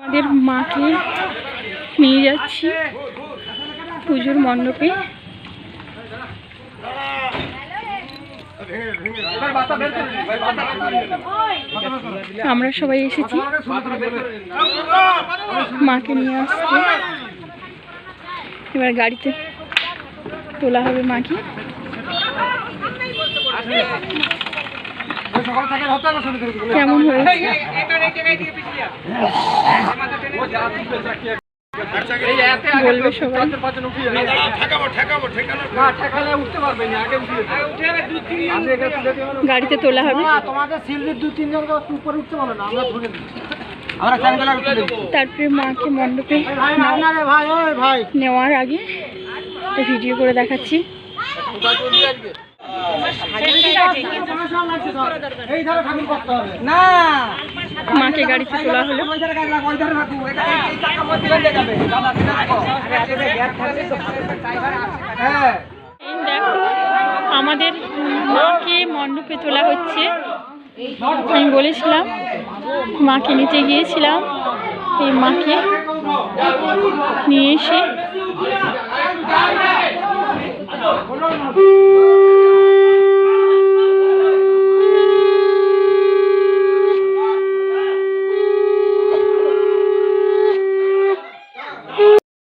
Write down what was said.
আমাদের মাকে নিয়ে যাচ্ছি পুজোর মণ্ডপে। আমরা সবাই এসেছি মাকে নিয়ে আসতে। এবার গাড়িতে তোলা হবে মাকে। কেমন হয়েছে? বলবে সবাই। গাড়িতে তোলা হবে? তারপরে মাকে মণ্ডপে নেওয়ার আগে ভিডিও করে দেখাচ্ছি। মাকে গাড়িতে তোলা হলো। দেখো, আমাদের মাকে মণ্ডপে তোলা হচ্ছে। আমি বলেছিলাম, মাকে নিতে গিয়েছিলাম। এই মাকে নিয়ে এসে